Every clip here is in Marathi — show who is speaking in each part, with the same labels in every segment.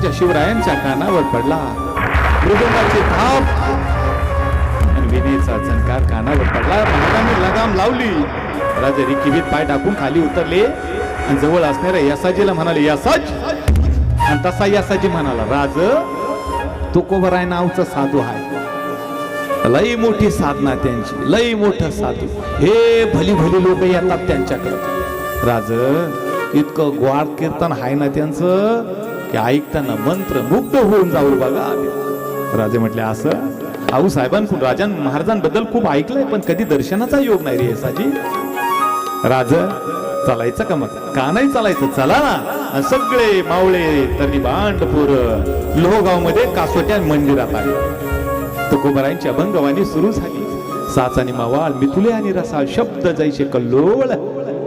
Speaker 1: माझ्या शिवरायांच्या कानावर पडला. मृदुंगाची थाप. आणि विनेचा झनकार कानावर पडला. महाराजांनी लगाम लावली. राजा रिकिवीत पाय टाकून खाली उतरले. आणि जवळ असणाऱ्या यसाजीला म्हणाले यसाज. आणि तसा यसाजी म्हणाला राज तुकोबराय नावचा साधू आहे. लई मोठी साधना त्यांची. लई मोठं साधू. हे भली भली लोक येतात त्यांच्याकडे. राज इतकं ग्वाड कीर्तन आहे ना त्यांचं? की ऐकताना मंत्र मुग्ध होऊन जाऊ बघा. राजे म्हटले असं? आऊ साहेबांकडून राजां महाराजांबद्दल खूप ऐकलंय पण कधी दर्शनाचा योग नाही रे साजी राज चालायचं का मग? का नाही चालायचं? चला ना. सगळे मावळे तरी बांडपूर लोहगावमध्ये कासोट्या मंदिरात आले. तुकोबरायांची अभंगवाणी सुरू झाली. साच आणि मावाळ मिथुले आणि रसाळ शब्द जायचे कल्लोळ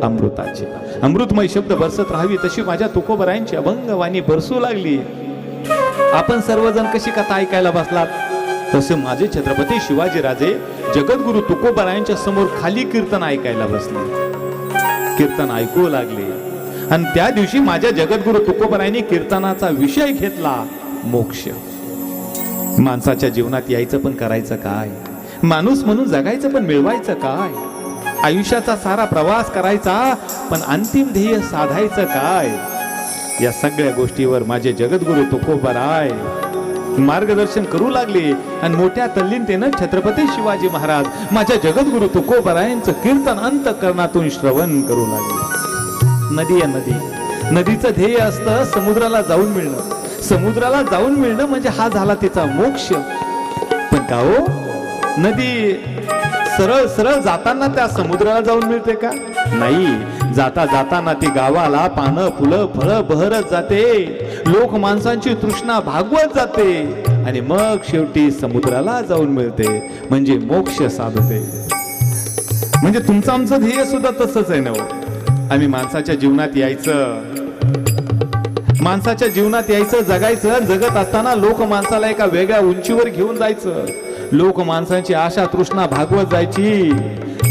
Speaker 1: अमृताचे. अमृतमय शब्द बरसत राहावी तशी माझ्या तुकोबरायांची अभंगवाणी बरसू लागली. आपण सर्वजण कशी कथा ऐकायला बसलात? तसे माझे छत्रपती शिवाजी राजे जगद्गुरु तुकोबरायांच्या समोर खाली कीर्तन ऐकायला बसले. कीर्तन ऐकू लागले. आणि त्या दिवशी माझ्या जगद्गुरु तुकोबरायांनी कीर्तनाचा विषय घेतला मोक्ष. माणसाच्या जीवनात यायचं पण करायचं काय? माणूस म्हणून जगायचं पण मिळवायचं काय? आयुष्याचा सारा प्रवास करायचा पण अंतिम ध्येय साधायचं काय? या सगळ्या गोष्टीवर माझे जगद्गुरु तुकोबराय मार्गदर्शन करू लागले आणि मोठ्या तल्लीनतेनं छत्रपती शिवाजी महाराज माझ्या जगद्गुरु तुकोबरायांचं कीर्तन अंतकरणातून श्रवण करू लागले. नदी आहे नदी. नदीचं ध्येय असतं समुद्राला जाऊन मिळणं. समुद्राला जाऊन मिळणं म्हणजे हा झाला तिचा मोक्ष. पण का हो? नदी सरळ सरळ जाताना त्या समुद्राला जाऊन मिळते का? नाही. जाता जाताना ती गावाला पानं फुलं फळं बहरत जाते. लोक माणसांची तृष्णा भागवत जाते. आणि मग शेवटी समुद्राला जाऊन मिळते. म्हणजे मोक्ष साधते. म्हणजे तुमचं आमचं ध्येय सुद्धा तसंच आहे ना हो. आम्ही माणसाच्या जीवनात यायचं. माणसाच्या जीवनात यायचं जगायचं जगत असताना लोक माणसाला एका वेगळ्या उंचीवर घेऊन जायचं. लोक माणसांची आशा तृष्णा भागवत जायची.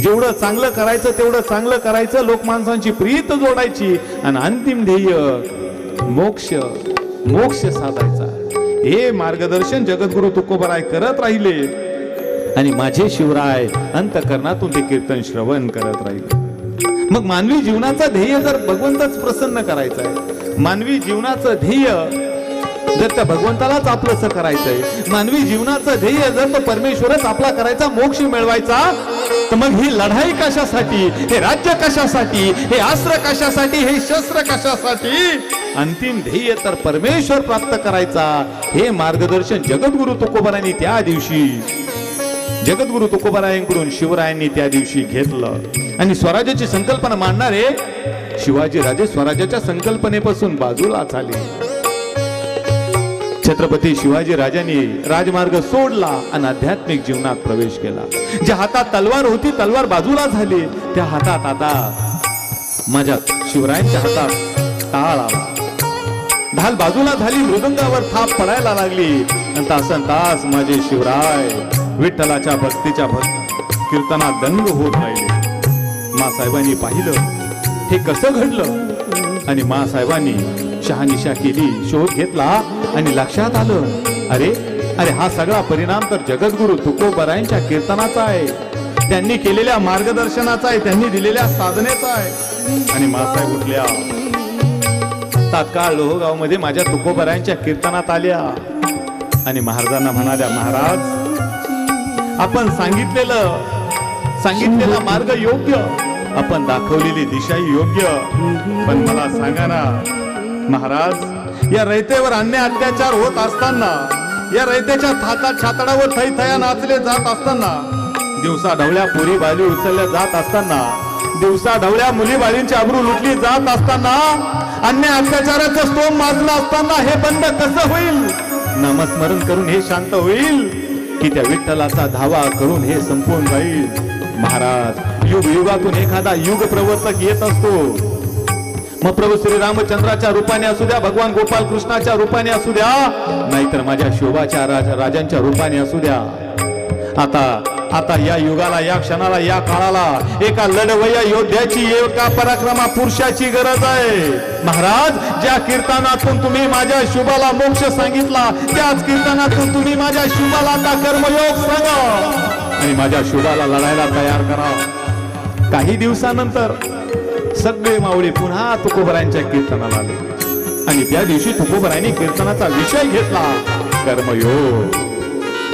Speaker 1: जेवढं चांगलं करायचं तेवढं चांगलं करायचं. लोक माणसांची प्रीत जोडायची. आणि अंतिम ध्येय मोक्ष मोक्ष साधायचा. हे मार्गदर्शन जगद्गुरु तुकोबराय करत राहिले. आणि माझे शिवराय अंतकरणातून ते कीर्तन श्रवण करत राहिले. मग मानवी जीवनाचा ध्येय जर भगवंतच प्रसन्न करायचं आहे मानवी जीवनाचं ध्येय जर त्या भगवंतालाच आपलंसं करायचंय मानवी जीवनाचं ध्येय जर तो परमेश्वरच आपला करायचा मोक्ष मिळवायचा तर मग ही लढाई कशासाठी हे राज्य कशासाठी हे अस्त्र कशासाठी हे शस्त्र कशासाठी? अंतिम ध्येय तर परमेश्वर प्राप्त करायचा. हे मार्गदर्शन जगद्गुरु तुकोबरांनी त्या दिवशी जगद्गुरु तुकोबरायांकडून शिवरायांनी त्या दिवशी घेतलं. आणि स्वराज्याची संकल्पना मांडणारे शिवाजी राजे स्वराज्याच्या संकल्पनेपासून बाजूला झाले छत्रपती शिवाजी राजांनी राजमार्ग सोडला आणि आध्यात्मिक जीवनात प्रवेश केला. ज्या हातात तलवार होती तलवार बाजूला झाली. त्या हातात आता माझ्या शिवरायांच्या हातात टाळ आला. ढाल बाजूला झाली मृदंगावर थाप पडायला लागली. आणि तासन तास माझे शिवराय विठ्ठलाच्या भक्तीच्या भक्त कीर्तनात दंग होत राहिले. मासाहेबांनी पाहिलं हे कसं घडलं? आणि मासाहेबांनी शहानिशा केली शोध घेतला आणि लक्षात आलं अरे अरे हा सगळा परिणाम तर जगद्गुरु तुकोबरायांच्या कीर्तनाचा आहे. त्यांनी केलेल्या मार्गदर्शनाचा आहे त्यांनी दिलेल्या साधनेचा आहे. आणि मासाहेब उठल्या. तात्काळ लोहगावमध्ये माझ्या तुकोबरायांच्या कीर्तनात आल्या. आणि महाराजांना म्हणाल्या महाराज आपण सांगितलेलं सांगितलेला मार्ग योग्य. आपण दाखवलेली दिशा योग्य. पण मला सांगा ना महाराज या रयतेवर अन्य अत्याचार होत असताना या रयतेच्या थातात छातडावर थै थया नाचले जात असताना दिवसा ढवळ्या पुरी बाली उचलल्या जात असताना दिवसा ढवळ्या मुली बाळींची अब्रू लुटली जात असताना अन्य अत्याचाराचं स्तोम माजलं असताना हे बंद कसं होईल? नामस्मरण करून हे शांत होईल की त्या विठ्ठलाचा धावा करून हे संपून जाईल. महाराज युग युगातून एखादा युग प्रवर्तक येत असतो. मग प्रभू श्री रामचंद्राच्या रूपाने असू द्या भगवान गोपाल कृष्णाच्या रूपाने असू द्या नाहीतर माझ्या शोभाच्या राजा राजांच्या रूपाने असू द्या. आता आता या युगाला या क्षणाला या काळाला एका लढवय्या योद्ध्याची एका पराक्रमा पुरुषाची गरज आहे. महाराज ज्या कीर्तनातून तुम्ही माझ्या शुभाला मोक्ष सांगितला त्याच कीर्तनातून तुम्ही माझ्या शुभाला आता कर्मयोग सांगा. आणि माझ्या शुभाला लढायला तयार करावा काही दिवसानंतर सगळे माऊली पुन्हा तुकोबरायांच्या कीर्तनाला आले. आणि त्या दिवशी तुकोबरायांनी कीर्तनाचा विषय घेतला. कर्मयोग.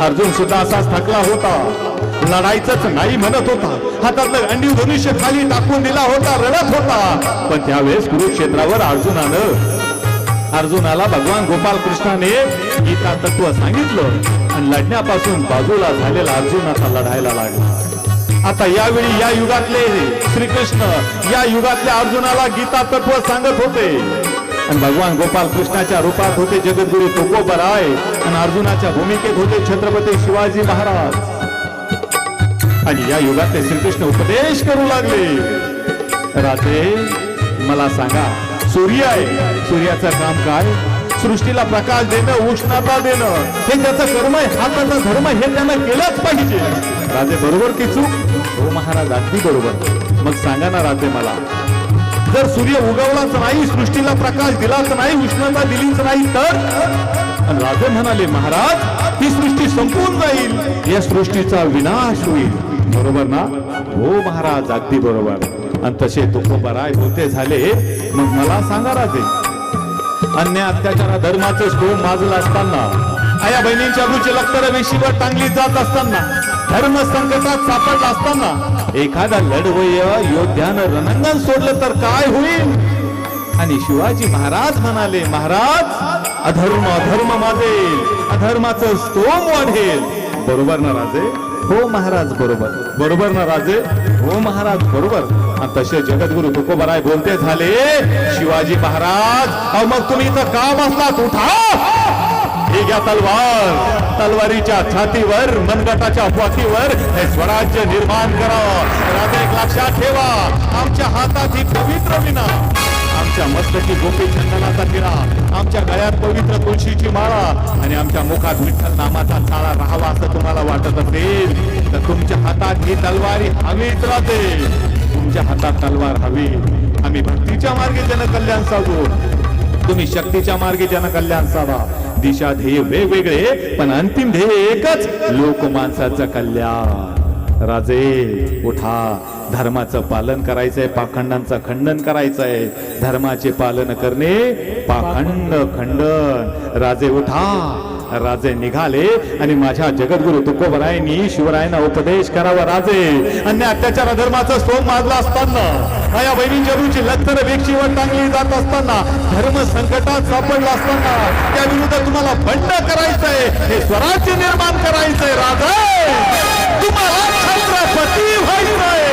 Speaker 1: अर्जुन सुद्धा असाच थकला होता. लढायचंच नाही म्हणत होता. हातातलं अंडी धनुष्य खाली टाकून दिला होता रडत होता. पण त्यावेळेस कुरुक्षेत्रावर अर्जुनानं अर्जुनाला भगवान गोपाल कृष्णाने गीता तत्व सांगितलं आणि लढण्यापासून बाजूला झालेला अर्जुन आता लढायला लागला. आता यावेळी या युगातले श्रीकृष्ण या युगातल्या अर्जुनाला गीता तत्व सांगत होते. आणि भगवान गोपाल कृष्णाच्या रूपात होते जगद्गुरु तुकोबर तुकोबराय आणि अर्जुनाच्या भूमिकेत होते छत्रपती शिवाजी महाराज. आणि या युगातले श्रीकृष्ण उपदेश करू लागले. राजे मला सांगा सूर्य आहे. सूर्याचं काम काय? सृष्टीला प्रकाश देणं उष्णता देणं. हे त्याचं कर्म आहे हा त्याचा धर्म हे त्यांना केलंच पाहिजे. राजे बरोबर की चूक? हो महाराज अगदी बरोबर. मग सांगा ना राजे मला जर सूर्य उगवलाच नाही सृष्टीला प्रकाश दिलाच नाही उष्णता दिलीच नाही तर? राजे म्हणाले महाराज ही सृष्टी संपून जाईल. या सृष्टीचा विनाश होईल. बरोबर ना? हो महाराज अगदी बरोबर. आणि तसे तुकोबराय होते झाले. मग मला सांगा राजे अन्य अत्याचार धर्माचं स्टोम माजला असताना. आया बहिणींच्या रुची लक्तर वेशीवर टांगली जात असताना धर्म संकटात सापडला असताना एखादा लढवय योद्ध्यानं रणांगण सोडलं तर काय होईल? आणि शिवाजी महाराज म्हणाले महाराज अधर्म अधर्म माजेल अधर्माचं स्तोम वाढेल. बरोबर ना राजे? हो महाराज बरोबर. बरोबर ना राजे? हो महाराज बरोबर. तसे जगद्गुरु तुकोबराय बोलते झाले. शिवाजी महाराज अहो मग तुम्ही इथं का बसलात? उठा! हे घ्या तलवार. तलवारीच्या छातीवर मनगटाच्या पाठीवर हे स्वराज्य निर्माण करा. राजा एक लक्षात ठेवा. आमच्या हातात ही पवित्र विना. आमच्या मस्तकी गोपी चंदनाचा आमच्या गळ्यात पवित्र तुळशीची माळा आणि आमच्या मुखात विठ्ठल नामाचा चाळा राहावा असं तुम्हाला वाटत असेल तर तुमच्या हातात ही तलवारी हवीच राहते. तुमच्या हातात तलवार हवी. आम्ही भक्तीच्या मार्गे जनकल्याण साधू तुम्ही शक्तीच्या मार्गे जनकल्याण साधा दिशा ध्येय वेगवेगळे पण अंतिम ध्येय एकच लोक माणसाचं कल्याण. राजे उठा. धर्माचं पालन करायचंय पाखंडांचं खंडन करायचंय. धर्माचे पालन करणे पाखंड खंडन. राजे उठा. राजे निघाले आणि माझ्या जगद्गुरु तुकोबरायांनी शिवरायांना उपदेश करावा राजे. अन्य अत्याचार धर्माचं स्तोम माजला असताना माझ्या बहिणींच्या रुची लक्तर वेक्षीवर टांगली जात असताना धर्म संकटात सापडला असताना त्या विरुद्ध तुम्हाला बंड करायचंय हे स्वराज्य निर्माण करायचंय राजे. तुम्हाला छत्रपती व्हायचंय.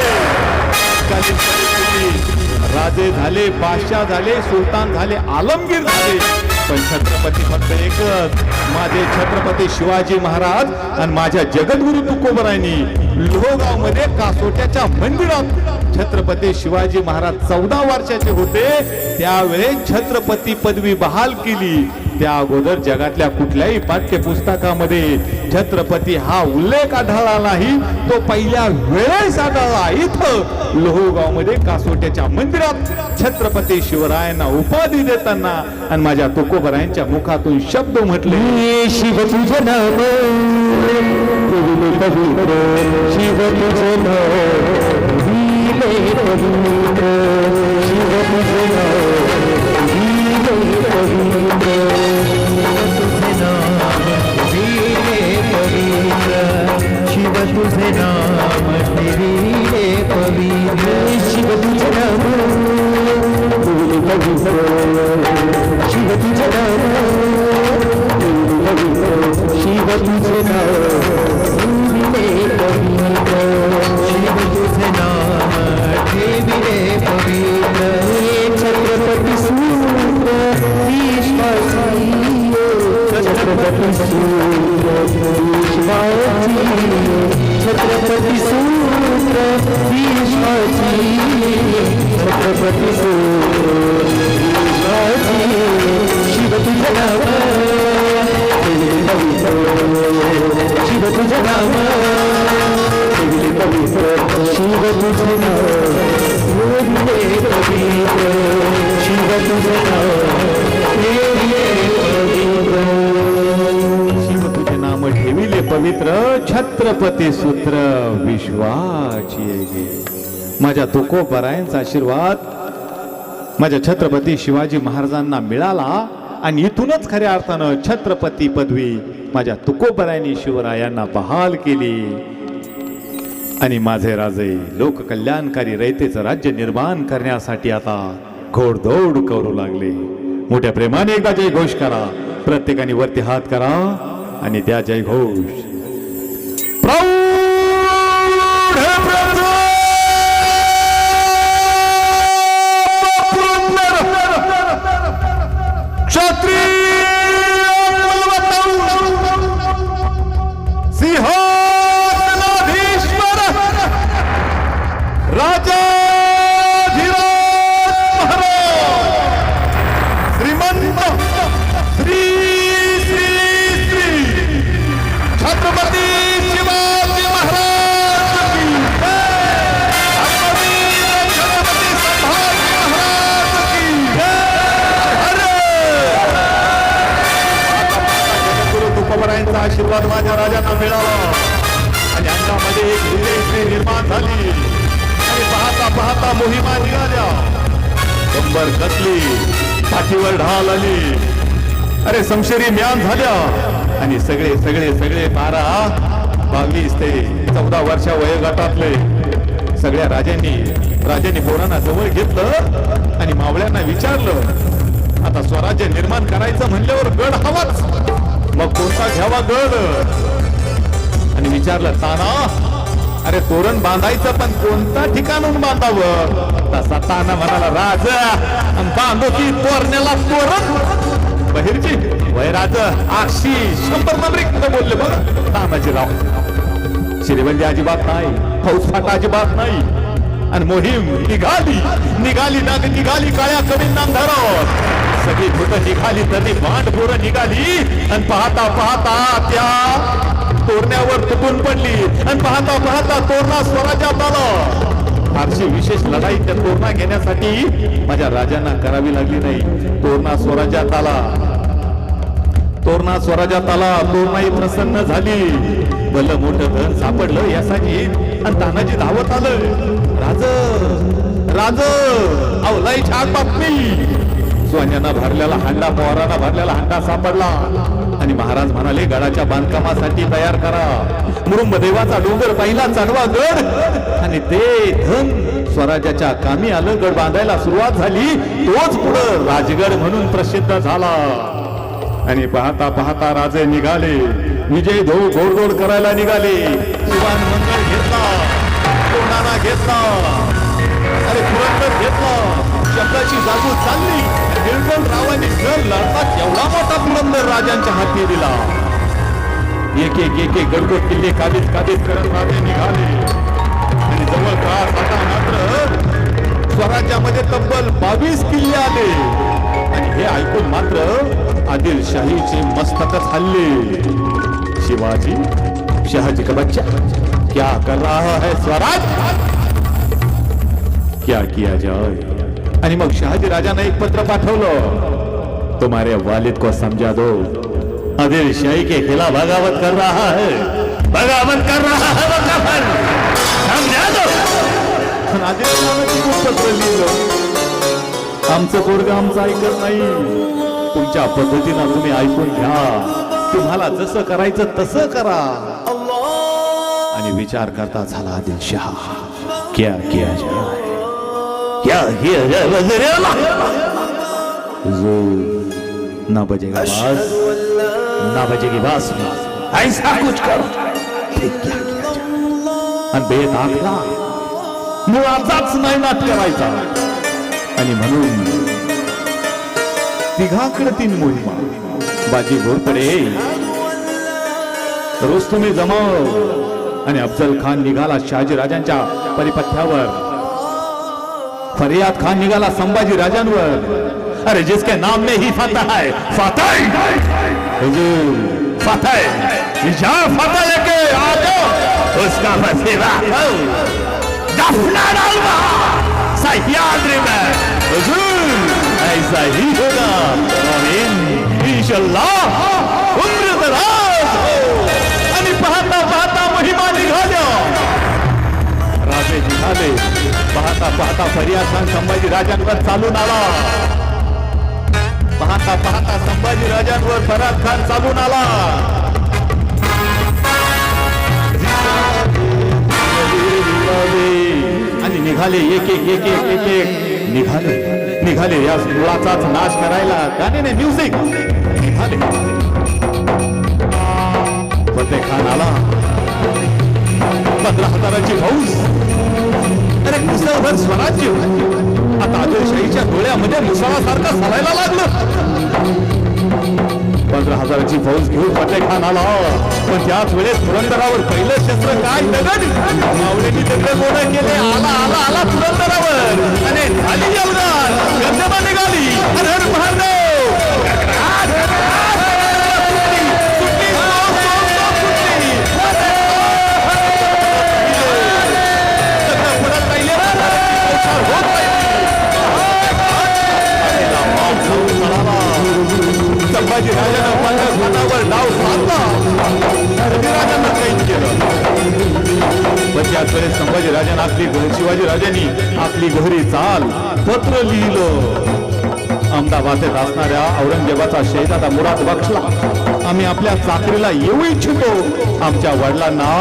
Speaker 1: राजे झाले बादशाह झाले सुलतान झाले आलमगीर झाले. पण छत्रपती फक्त एकच. माझे छत्रपती शिवाजी महाराज आणि माझ्या जगद्गुरु तुकोबरायनी लोहगावमध्ये कासोट्याच्या मंदिरात छत्रपती शिवाजी महाराज चौदा वर्षाचे होते. त्यावेळेस छत्रपती पदवी बहाल केली. त्या अगोदर जगातल्या कुठल्याही पाठ्यपुस्तकामध्ये छत्रपती हा उल्लेख आढळला नाही. तो पहिल्या वेळेस आढळला. इथं लोहगावमध्ये कासोट्याच्या मंदिरात छत्रपती शिवरायांना उपाधी देताना आणि माझ्या तुकोबरायांच्या मुखातून शब्द म्हटले.
Speaker 2: शिव तुझं नाम पविले पवित्र शिव तुझं नाम वीले पवित्र शिव तुझं नाम वीले पवित्र शिव तुझे नाम वीले पवित्र शिव तुझे नाम वीले पवित्र शिव तुझे नाम छत्रपती सूर्य विश्वासी छत्रपती सूर्य विश्वासी शिव तुझे नाम शिव शिव तुझे नाव शिव तुझे नाव पवित्र
Speaker 1: छत्रपती सूत्र विश्वाची गे माझ्या तुकोबरायांचा आशीर्वाद माझ्या छत्रपती शिवाजी महाराजांना मिळाला आणि इथूनच खऱ्या अर्थानं छत्रपती पदवी माझ्या तुकोबरायांनी शिवरायांना बहाल केली. आणि माझे राजे लोककल्याणकारी रयतेचं राज्य निर्माण करण्यासाठी आता घोडदौड करू लागले. मोठ्या प्रेमाने एकदा जय घोष करा. प्रत्येकाने वरती हात करा. आणि त्या जय तुकोबरायांचा राजांना मिळाला. आणि अंगामध्ये एक धीरे निर्माण झाली. आणि पाहता पाहता मोहिमा निघाल्या. कंबर कसली पाठीवर ढाल आली. अरे समशेरी म्यान झाल्या. आणि सगळे सगळे सगळे बारा बावीस ते चौदा वर्षा वयोगटातले. सगळ्या राजांनी राजांनी पोरांना जवळ घेतलं आणि मावळ्यांना विचारलं. आता स्वराज्य निर्माण करायचं म्हणल्यावर गड हवाच. मग कोणता घ्यावा गड? आणि विचारलं ताना अरे तोरण बांधायचं पण कोणता ठिकाणून बांधावं? तसा ताना म्हणाला राज बांधो की तोरण्याला तोरण? बहिरची वय राज आठशी शंभर नंबर बोलले बघ तानाजी राव श्रीवंजी अजिबात नाही फौज फाटा अजिबात नाही. आणि मोहीम निघाली निघाली ना निघाली काळ्या कमी नांधारावर सगळी भूत निघाली तरी भांड पोरं निघाली. आणि पाहता पाहता त्या तोरण्यावर तुटून पडली. आणि पाहता पाहता तोरणा स्वराज्यात आलं. फारशी विशेष लढाई त्या तोरणा घेण्यासाठी माझ्या राजांना करावी लागली नाही. तोरणा स्वराज्यात आला. तोरणा स्वराज्यात आला. तोरणाई प्रसन्न झाली. भलं मोठं धन सापडलं यासाठी. आणि तानाजी धावत आलं. राज राज अवलाई छान बातमी. सोन्यानं भरलेला हांडा पवारांना भरलेला हांडा सापडला. आणि महाराज म्हणाले गडाच्या बांधकामासाठी तयार करा. मुरुंबदेवाचा डोंगर पहिला चढवा गड. आणि ते धन स्वराज्याच्या कामी आलं गड बांधायला सुरुवात झाली. तोच पुढं राजगड म्हणून प्रसिद्ध झाला. आणि पाहता पाहता राजे निघाले. विजय धो गोडगोड करायला निघाले. शिवान मंगळ घेतला. कोणाला घेतला? अरे पुरंदर घेतला. शब्दाची जागू चालली. निळकंठ रावांनी घर लढता एवढा मोठा पुरंदर राजांच्या हाती दिला. एक एक एक एक गडगोट किल्ले काबीज काबीज करत राजे निघाले. आणि जवळपास आता मात्र स्वराज्यामध्ये तब्बल बावीस किल्ले आले. आणि हे ऐकून मात्र आदिलशाहीचे मस्तकच हल्ले शिवाजी शहाजी का बच्चा क्या कर रहा है स्वराज? क्या किया जाए? आणि मग शहाजी राजाने एक पत्र पाठवलं. तुम्हारे वालिद को समझा दो. आदिल शाही के खिलाफ बगावत कर रहा है. बगावत कर रहा है वो समझा दो. पत्र लिहिलं आमचं पोरग आमचं ऐकत नाही. तुमच्या पद्धतीनं तुम्ही ऐकून घ्या. तुम्हाला जसं करायचं तसं करा. आणि विचार करता झाला आदिलशाह. क्या किया जाए? क्या जाए वजीर आला हुजूर ना बजेगा बास ना बजेगी बास। ऐसा कुछ करो। फिर क्या किया जाए? आणि बेत आखला मुळाचाच नाही नाट करायचा आणि म्हणून तिघाकडे तीन मोहिमा। बाजी घोरपडे रोज तुम्ही जमाव आणि अफजल खान निघाला शहाजी राजांच्या परिपथ्यावर। फरियाद खान निकाला संभाजी राजांवर। अरे, जिसके नाम में ही फतह है, फतह! फतह! निज़ाम फतह लेके आगे
Speaker 3: उसका बसेरा हो दफना डालवा सह्याद्री में। ऐसा ही होगा। आमीन। इंशाल्लाह उम्र दराज। हो
Speaker 1: आणि पाहता पाहता महिमा निघाल्या राजे निघाले पाहता पाहता फरियाद खान संभाजी राजांवर चालून आला. पाहता पाहता संभाजी राजांवर फराद खान चालून आला. आणि निघाले एक एक एक एक एक एक. निघाले निघाले या मुळाचाच नाश करायला. गाणे नाही म्युझिक निघाले. फतेह खान आला. पंधरा हजाराची फौज अरे मुसळभर स्वराज्य. आता आदिलशाहीच्या डोळ्यामध्ये मुसळासारखं सलायला लागलं. पंधरा हजाराची फौज घेऊन फतेह खान आला पण त्याच वेळेस पुरंदरावर पहिलं शस्त्र काय दगड? मावळ्यांनी दगड गोड केले. आला आला आला पुरंदरावर. आणि झाली जलगार गंधमा निघाली. अरे राहिला. संभाजी राजानं डाव साधला राजांना कैद केलं. पण त्याच वेळेस आपली शिवाजी राजांनी आपली घरी चाल पत्र लिहिलं. अहमदाबादेत असणाऱ्या औरंगजेबाचा शहीदाचा मुराद बक्षला आम्ही आपल्या चाकरीला येऊ इच्छितो. आमच्या वडिलांना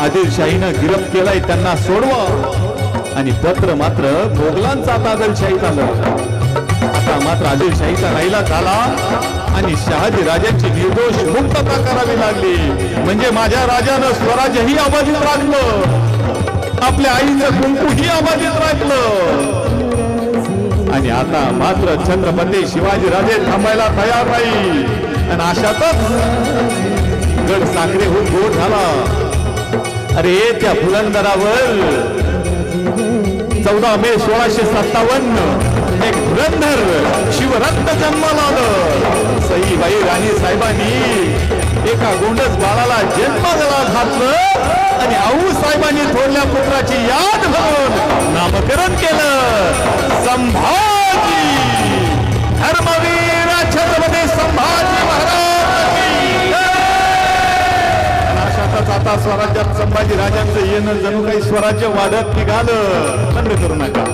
Speaker 1: आदिलशाहीनं गिरफ्त केलाय त्यांना सोडवा. आणि पत्र मात्र मोगलांचा आता आदिलशाही झालं. आता मात्र आदिलशाहीचा राहिला झाला आणि शहाजी राजांची निर्दोष मुक्तता करावी लागली. म्हणजे माझ्या राजानं स्वराज्यही अबाधित राखलं. आपल्या आईचं कुंकूही अबाधित राखलं. आणि आता मात्र छत्रपती शिवाजी राजे थांबायला तयार नाही. आणि अशातच गड साखरे होऊन गोड झाला. अरे त्या पुरंदरावर चौदा मे सोळाशे सत्तावन्न एक पुरंदर शिवरत्न जन्माला आलं. सईबाई राणी साहेबांनी एका गोंडस बाळाला जन्माला घातलं आणि आऊ साहेबांनी थोडल्या पुत्राची याद म्हणून नामकरण केलं. संभाजी. धर्मवीर छत्रपती संभाजी महाराज. अशातच आता स्वराज्यात संभाजी राजांचं येणं जणू काही स्वराज्य वाढत निघालं. बंद करू नका.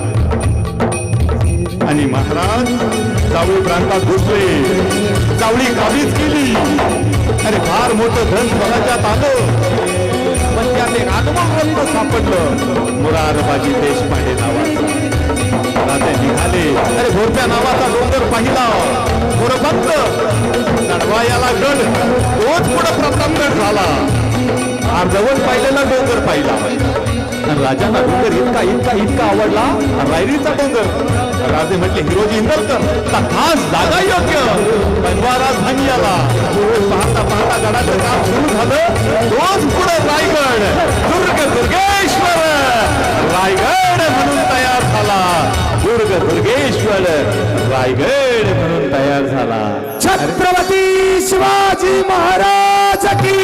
Speaker 1: आणि महाराज जावळी प्रांतात घुसले जावळी काबीज केली. अरे फार मोठं धन स्वराज्यात आलं. पण त्यात एक आगमन सापडलं. मुरारबाजी देशपांडे नावाचा. राजे निघाले. अरे भोरप्या नावाचा डोंगर पाहिला. मोरबंद नडवायाला गड तोच पुढे प्रतापगड झाला. जवळ पाहिलेला डोंगर पाहिला. आणि राजांना डोंगर इतका इतका इतका आवडला. रायरीचा डोंगर. राजे म्हटले हिरोजी इंदलकर "ता खास जागा योग्य. बनवा राजधानी आला पाहता पाहता गडाचं काम सुरू झालं. तोच पुढे रायगड. दुर्ग दुर्गेश्वर. रायगड म्हणून तयार झाला. दुर्ग दुर्गेश्वर. रायगड म्हणून तयार झाला.
Speaker 2: छत्रपती शिवाजी महाराज की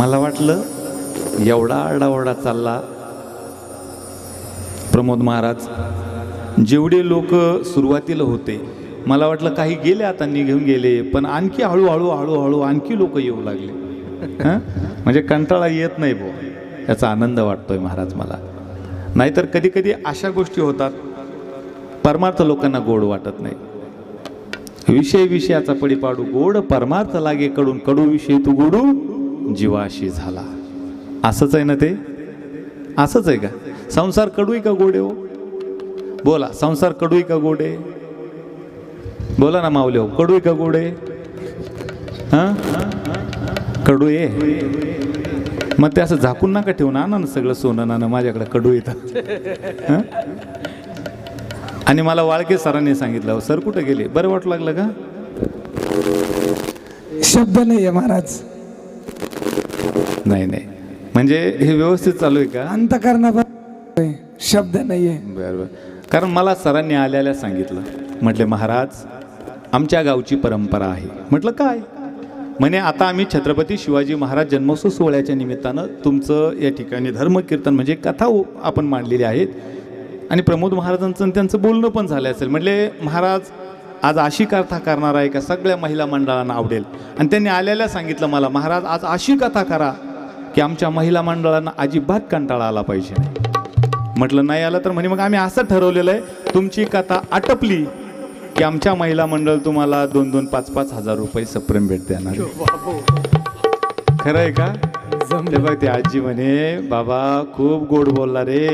Speaker 1: मला वाटलं एवढा आरडाओरडा चालला. प्रमोद महाराज जेवढे लोक सुरुवातीला होते मला वाटलं काही गेले आता निघून गेले पण आणखी हळूहळू हळूहळू आणखी लोक येऊ लागले. म्हणजे कंटाळा येत नाही भो याचा आनंद वाटतोय महाराज मला. नाहीतर कधी कधी अशा गोष्टी होतात परमार्थ लोकांना गोड वाटत नाही. विषय विषयाचा पडी पाडू गोड परमार्थ लागे कडून कडू विषय तू गोडू. जीवाशी झाला. असंच आहे ना ते? असंच आहे का? संसार कडू का गोडे हो? बोला संसार कडू का गोडे? बोला ना माऊले हो कडू का गोडे? हां? कडू आहे. मग ते असं झाकून नका ठेवून आणा ना सगळं सोनं नाणं माझ्याकडे कडू येतं आणि मला वाळके सरांनी सांगितलं सर कुठं गेले? बरं वाटू लागलं का?
Speaker 2: शब्द नाही आहे महाराज.
Speaker 1: नाही नाही. म्हणजे हे व्यवस्थित चालू आहे का?
Speaker 2: अंतकरणा शब्द नाहीये.
Speaker 1: बरं बरं. कारण मला सरांनी आल्याला सांगितलं. म्हटले महाराज आमच्या गावची परंपरा आहे. म्हटलं काय? म्हणे आता आम्ही छत्रपती शिवाजी महाराज जन्मोत्सव सोहळ्याच्या निमित्तानं तुमचं या ठिकाणी धर्मकीर्तन म्हणजे कथा आपण मांडलेली आहेत. आणि प्रमोद महाराजांचं त्यांचं बोलणं पण झालं असेल. म्हटले महाराज आज अशी कथा करणार आहे का? सगळ्या महिला मंडळांना आवडेल. आणि त्यांनी आल्याला सांगितलं मला महाराज आज अशी कथा करा की आमच्या महिला मंडळांना अजिबात कंटाळा आला पाहिजे म्हटलं नाही आलं तर म्हणे मग आम्ही असं ठरवलेलं आहे तुमची कथा आटपली की आमच्या महिला मंडळ तुम्हाला दोन दोन पाच पाच हजार रुपये सप्रेम भेट देणार खरं आहे का? ते बघ ते आजी म्हणे बाबा खूप गोड बोलला रे.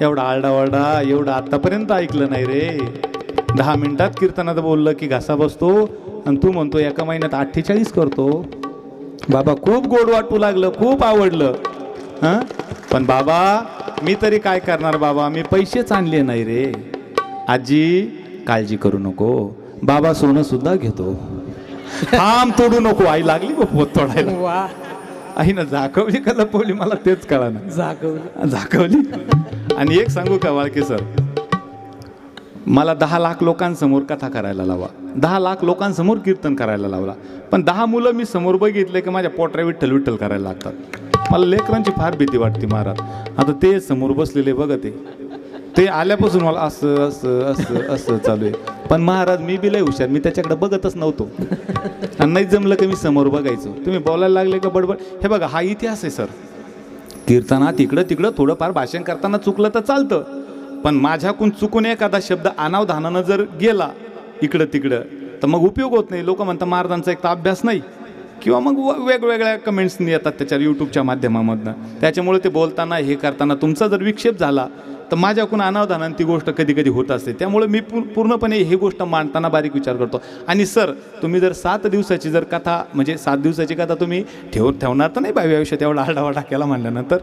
Speaker 1: एवढा आरडाओरडा एवढं आतापर्यंत ऐकलं नाही रे. दहा मिनिटात कीर्तनात बोललं की घासा बसतो आणि तू म्हणतो एका महिन्यात अठ्ठेचाळीस करतो. बाबा खूप गोड वाटू लागलं खूप आवडलं. हां? पण बाबा मी तरी काय करणार बाबा? मी पैसेच आणले नाही रे. आजी काळजी करू नको. बाबा सोनं सुद्धा घेतो. थांब तोडू नको. आई लागली पोत तोडायला.
Speaker 2: वा.
Speaker 1: आईनं झाकवली का लपवली? मला तेच कळा ना
Speaker 2: जागवलं
Speaker 1: झाकवली. आणि एक सांगू का वाळके सर? मला दहा लाख लोकांसमोर कथा करायला लावा. दहा लाख लोकांसमोर कीर्तन करायला लावला. पण दहा मुलं मी समोर बघितले की माझ्या पोटऱ्या विठ्ठल विठ्ठल करायला लागतात. मला लेकरांची फार भीती वाटते महाराज. आता ते समोर बसलेले बघा ते ते आल्यापासून मला असं असं असं असं चालू आहे. पण महाराज मी बी लय हुशार. मी त्याच्याकडे बघतच नव्हतो. आणि नाही जमलं की मी समोर बघायचो. तुम्ही बोलायला लागले का बडबड? हे बघा हा इतिहास आहे सर. कीर्तनात इकडं तिकडं थोडंफार भाषण करताना चुकलं तर चालतं. पण माझ्याकून चुकून एखादा शब्द अनावधानानं जर गेला इकडं तिकडं तर मग उपयोग होत नाही. लोक म्हणतात महाराजांचा एक तर अभ्यास नाही. किंवा मग व- वेगवेगळ्या कमेंट्सनी येतात त्याच्या यूट्यूबच्या माध्यमामधनं. त्याच्यामुळे ते बोलताना हे करताना तुमचा जर विक्षेप झाला तर माझ्याकडून अनावधानानं ती गोष्ट कधी कधी होत असते. त्यामुळे मी पू पूर्णपणे ही गोष्ट मांडताना बारीक विचार करतो. आणि सर तुम्ही जर सात दिवसाची जर कथा म्हणजे सात दिवसाची कथा तुम्ही ठेव ठेवणार तर नाही भावी आयुष्यात एवढा आढावा केला म्हणल्यानंतर.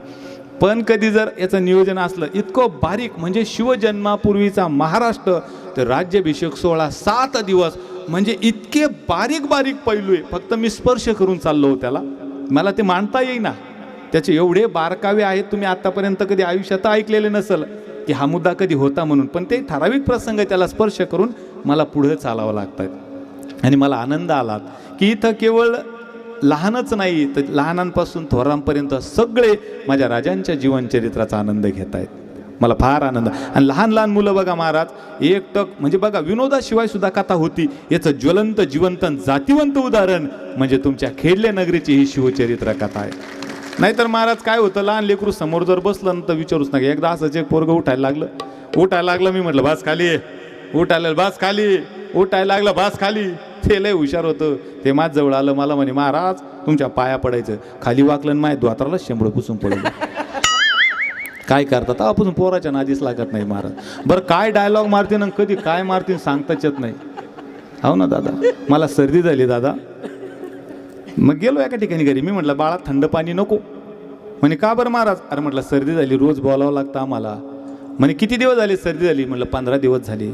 Speaker 1: पण कधी जर याचं नियोजन असलं इतकं बारीक म्हणजे शिवजन्मापूर्वीचा महाराष्ट्र तर राज्याभिषेक सोहळा सात दिवस म्हणजे इतके बारीक बारीक पैलू आहे. फक्त मी स्पर्श करून चाललो त्याला. मला ते मांडता येईना. त्याचे एवढे बारकावे आहेत तुम्ही आतापर्यंत कधी आयुष्यात ऐकलेले नसेल की हा मुद्दा कधी होता म्हणून. पण ते ठराविक प्रसंग त्याला स्पर्श करून मला पुढे चालावं लागतात आणि मला आनंद आला की इथं केवळ लहानच नाही तर लहानांपासून थोरांपर्यंत सगळे माझ्या राजांच्या जीवनचरित्राचा आनंद घेत आहेत मला फार आनंद. आणि लहान लहान मुलं बघा महाराज एकटक म्हणजे बघा विनोदाशिवाय सुद्धा कथा होती. याचं ज्वलंत जिवंत जातिवंत उदाहरण म्हणजे तुमच्या खेडले नगरीची ही शिवचरित्र कथा आहे. नाहीतर महाराज काय होतं लहान लेकरू समोर जर बसलं तर विचारूच नका. एकदा असंच एक पोरग उठायला लागलं उठायला लागलं मी म्हटलं बास खाली. उठायला बास खाली. उठायला लागलं बास खाली. ते लय हुशार होतं. ते माझ जवळ आलं मला म्हणे महाराज तुमच्या पाया पडायचं. खाली वाकलं माय माझ्या द्वात्राला शेंबडं पुसून पडलं. काय करतात? आपण पोराच्या नादीच लागत नाही महाराज. बरं काय डायलॉग मारतीन कधी काय मारतीन सांगताच येत नाही. हो ना दादा? मला सर्दी झाली दादा. मग गेलो एका ठिकाणी घरी. मी म्हटलं बाळा थंड पाणी नको. म्हणे का बरं महाराज? अरे म्हटलं सर्दी झाली रोज बोलावं लागतं आम्हाला. म्हणे किती दिवस झाले सर्दी झाली? म्हटलं पंधरा दिवस झाले.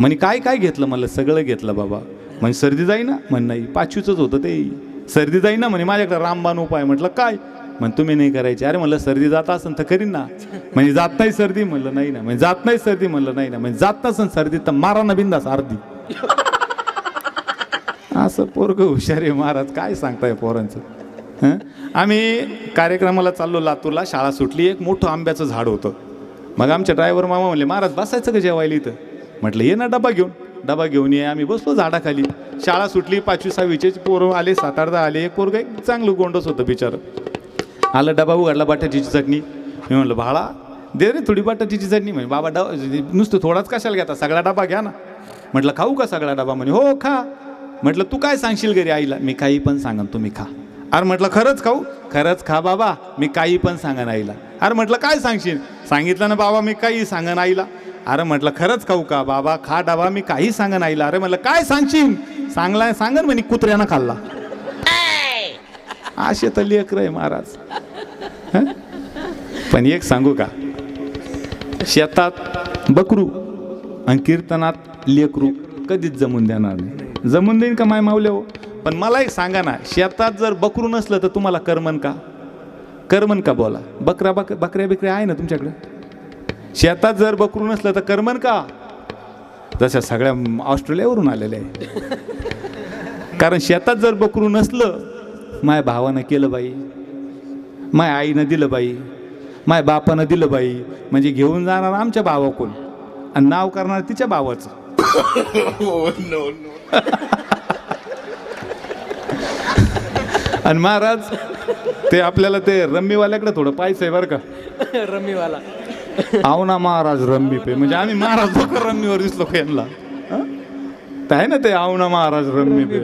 Speaker 1: म्हणे काय काय घेतलं? म्हणलं सगळं घेतलं बाबा. म्हणजे सर्दी जाई ना म्हण नाही पाचवीचंच होतं ते. सर्दी जाई ना म्हणे माझ्याकडे रामबाण उपाय. म्हटलं काय? म्हण तुम्ही नाही करायचे. अरे म्हणलं सर्दी जात असेल तर करीन ना. म्हणजे जात नाही सर्दी. म्हणलं नाही ना. म्हणजे जात नाही सर्दी. म्हणलं नाही ना. म्हणजे जात नसेल सर्दी तर मारा ना बिंदास अर्धी. असं पोरग हुशार आहे महाराज काय सांगताय पोरांचं? हं? आम्ही कार्यक्रमाला चाललो लातूरला शाळा सुटली एक मोठं आंब्याचं झाड होतं. मग आमच्या ड्रायव्हर मामा म्हणले महाराज बसायचं का जेवायला इथं? म्हटलं ये ना डबा घेऊन. डबा घेऊन ये आम्ही बसलो झाडाखाली. शाळा सुटली पाचवी सहावीचे पोरं आले सात आले एक पोरग एक चांगलं गोंडस होतं बिचारं. आलं डबा उघडला बाट्याची चटणी. मी म्हटलं भाळा दे रे थोडी बटाट्याची चटणी. म्हणे बाबा डबा नुसतं थोडाच कशाला घेता? सगळा डबा घ्या ना. म्हटलं खाऊ का सगळा डबा? म्हणे हो खा. म्हटलं तू काय सांगशील घरी आईला? मी काही पण सांगन तुम्ही खा. अरे म्हटलं खरंच खाऊ? खरंच खा बाबा मी काही पण सांगन आईला. अरे म्हटलं काय सांगशील? सांगितलं ना बाबा मी काही सांगन आईला. अरे म्हटलं खरंच खाऊ का बाबा? खा डबा मी काही सांगन आईला. अरे म्हटलं काय सांगशील? सांगला सांगन म्हणे कुत्र्यानं खाल्ला. असे तर लेकर आहे महाराज? पण एक सांगू का? शेतात बकरू आणि कीर्तनात लेकरू कधीच जमून देणार नाही. जमून देईन का माय मावल्या हो? पण मला एक सांगा ना शेतात जर बकरू नसलं तर तुम्हाला करमन का? करमन का बोला? बकरा बक बकऱ्या बिकऱ्या आहे ना तुमच्याकडे? शेतात जर बकरू नसलं तर करमन का? जशा सगळ्या ऑस्ट्रेलियावरून आलेल्या आहे. कारण शेतात जर बकरू नसलं माय भावानं केलं बाई. माय आईनं दिलं बाई. माय बापानं दिलं बाई. म्हणजे घेऊन जाणार आमच्या भावा कोण आणि नाव करणार तिच्या भावाचं. आणि महाराज ते आपल्याला ते रम्मीवाल्याकडे थोडं पाहायचं आहे बरं का.
Speaker 3: रमीवाला
Speaker 1: आहो ना महाराज रम्मी पे. म्हणजे आम्ही महाराज लोक रम्मीवर दिसलो का यांना? हं? ते आहे ना ते आहो ना महाराज रम्मी पे.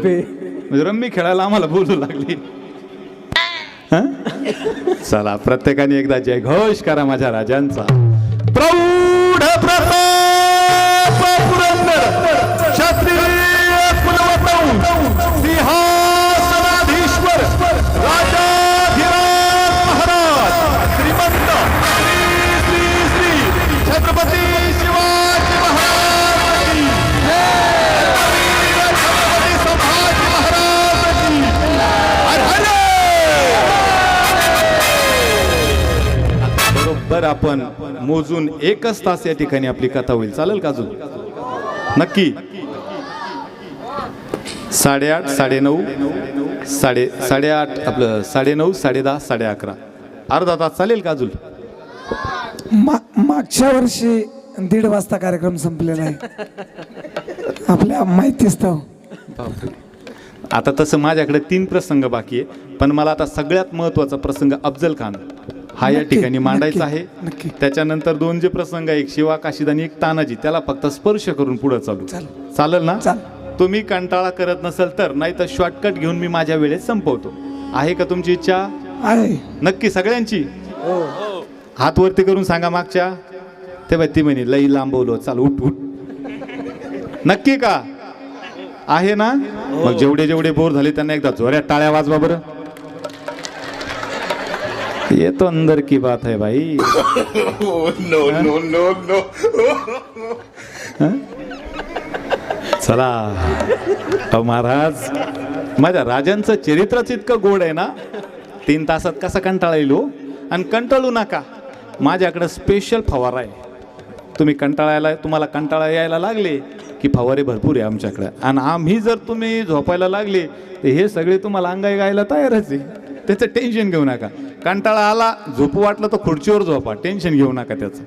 Speaker 1: म्हणजे रम्मी खेळायला आम्हाला बोलू लागली. हं? चला प्रत्येकाने एकदा जय घोष करा माझ्या राजांचा. बरोबर आपण मोजून एकच तास या ठिकाणी आपली कथा होईल. चालेल का अजून? नक्की? साडेआठ साडेनऊ साडे साडेआठ आपलं साडेनऊ साडे दहा साडे अकरा अर्धा तास चालेल का अजून?
Speaker 2: मागच्या वर्षी दीड वाजता कार्यक्रम संपलेला आहे आपल्या माहितीस्तव
Speaker 1: आता तसं माझ्याकडे तीन प्रसंग बाकी आहे पण मला आता सगळ्यात महत्त्वाचा प्रसंग अफजल खान. हा या ठिकाणी मांडायचा आहे.
Speaker 2: नक्की.
Speaker 1: त्याच्यानंतर दोन जे प्रसंग आहे, एक शिवा काशीद आणि एक तानाजी त्याला फक्त स्पर्श करून पुढे चालू.
Speaker 2: चालेल.
Speaker 1: ना. तुम्ही कंटाळा करत नसेल तर नाही तर शॉर्टकट घेऊन मी माझ्या वेळेत संपवतो. आहे का तुमची इच्छा?
Speaker 2: आहे.
Speaker 1: नक्की सगळ्यांची? हात वरती करून सांगा मागच्या. ते बाई ती म्हणे लई लांबवलो चाल उठ उठ. नक्की का? आहे ना? मग जेवढे जेवढे बोर झाले त्यांना एकदा जोऱ्यात टाळ्या वाजवा बरं. ये तो अंदर की बात है भाई। चला। अहो महाराज माझ्या राजांचं चरित्रच इतकं गोड आहे ना? तीन तासात कसा कंटाळा येईल हो? आणि कंटाळू नका. माझ्याकडे स्पेशल फवारा आहे. तुम्ही कंटाळायला तुम्हाला कंटाळा यायला लागले की फवारे भरपूर आहे आमच्याकडे. आणि आम्ही जर तुम्ही झोपायला लागले तर हे सगळे तुम्हाला अंगाई गायला तयारच आहे. त्याचं टेन्शन घेऊ नका. कंटाळा आला झोपू वाटलं तर खुर्चीवर झोपा. टेन्शन घेऊ नका त्याचं.